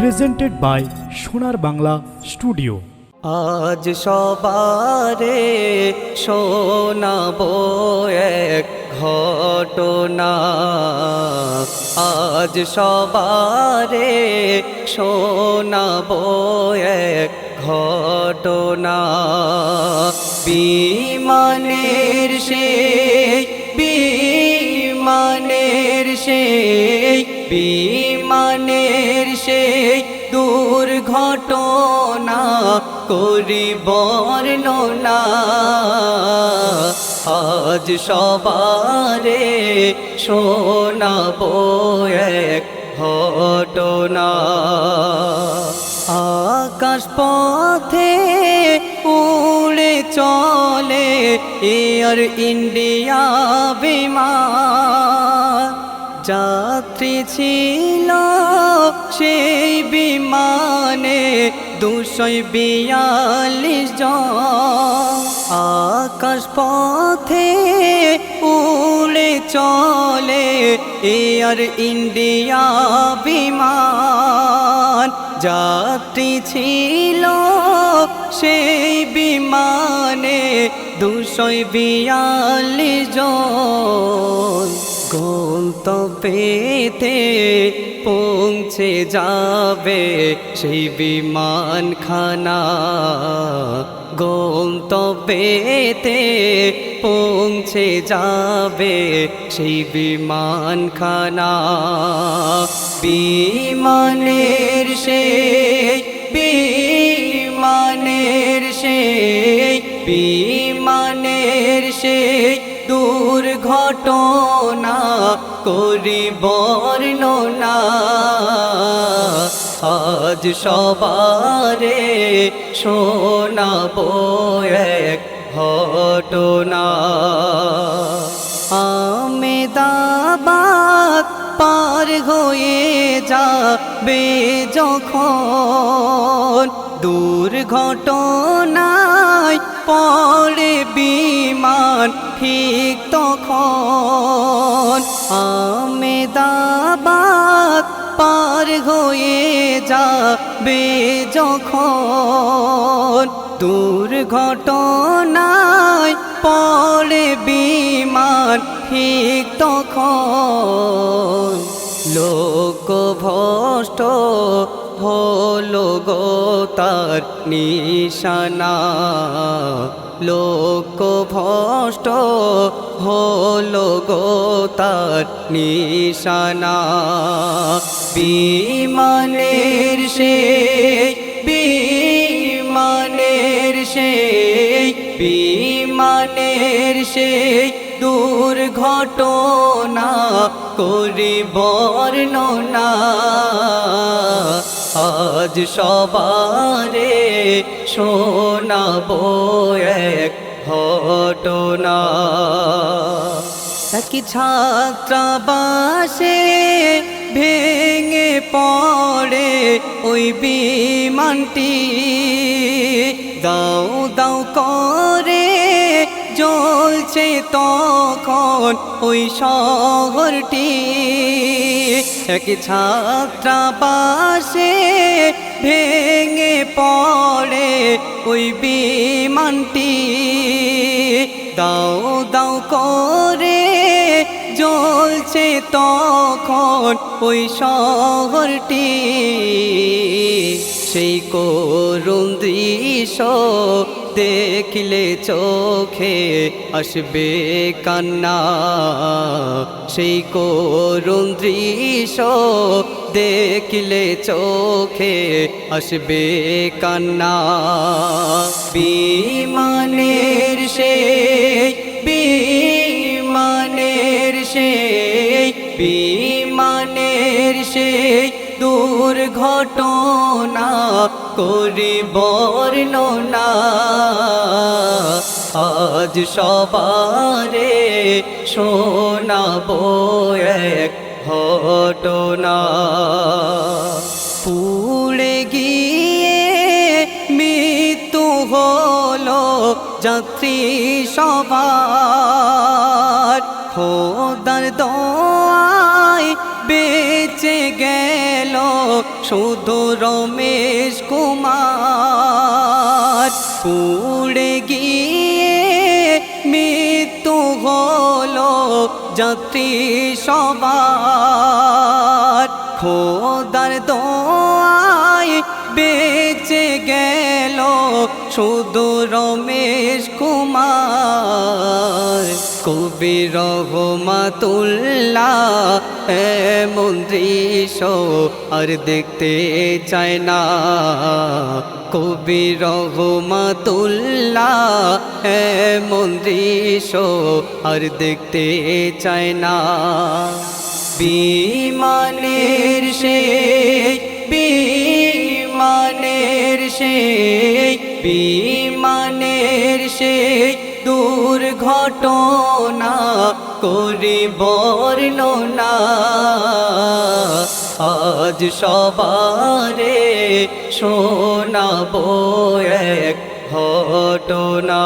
Presented by সোনার Bangla studio আজ সবারে শোনাবো এক ঘটনা। আজ সবারে শোনাবো এক ঘটনা। বিমানের সেই বিমানের বিমানের সেই দুর্ঘটনা করি বর্ণনা। আজ সবারে শোনাবো এক ঘটনা। আকাশ পথে উড়ে চলে এয়ার ইন্ডিয়া বিমান। যাত্রী ছিল সেই বিমানে দুশো বিয়াল্লিশ জন। আকাশ পথে উড়ে চলে এয়ার ইন্ডিয়া বিমান। যাত্রী ছিল সেই বিমানে দুশো বিয়াল্লিশ জন। গন্তব্যেতে পৌঁছে যাবে সেই বিমান খানা গন্তব্যেতে পৌঁছে যাবে সেই বিমান খানা বিমানের সেই বিমানের সেই বিমানের সেই দুর্ঘটনা করি বর্ণনা। আজ সবারে শোনাবো এক ঘটনা। আমেদাবাদ পার হয়ে যাবে যখন দুর্ঘটনায় পড়ে বিমান ঠিক তখন আমেদাবাদ পার হয়ে যাবে যখন দুর্ঘটনায় পড়ে বিমান ঠিক তখন লোক ভষ্ট হলো গো তার নিশানা। লোক ভষ্ট হলো গো তার নিশানা। বিমানের সেই বিমানের সেই বিমানের সেই দুর্ঘটনা করি বর্ণনা আজ সবারে শোনাবো এক ঘটনা। এক ছাত্রাবাসে ভেঙে পড়ে ওই বিমানটি। দাও দাও করে জ্বলছে তখন ওই শহরটি। এক ছাত্রাবাসে ভেঙে পড়ে ওই বিমানটি। দাও দাও করে জ্বলছে তখন ওই শহরটি। সেই করুণ দৃশ্য দেখলে চোখে আসবে কান্না। সেই করুণ দৃশ্য দেখলে চোখে আসবে কান্না। বিমানের সেই বিমানের সেই বিমানের সেই দুর্ঘটনা করি বর্ণনা আজ সবারে শোনাবো এক ঘটনা। পুড়ে গিয়ে মৃত্যু হলো যাত্রী সবার। খোদার দোয়ায় বেঁচে গেল শুধু রমেশ কুমার। পুড়ে গিয়ে মৃত্যু হলো যাত্রী সবার। খোদার দোয়ায় বেঁচে গেল শুধু রমেশ কুমার। কবি রহমাতুল্লাহ এমন দৃশ্য আর দেখতে চায় না। কবি রহমাতুল্লাহ এমন দৃশ্য আর দেখতে চায় না। বিমানের সে বিমানের সে বিমানের সে দুর্ঘটনা করি বর্ণনা। আজ সবারে শোনাবো এক ঘটনা।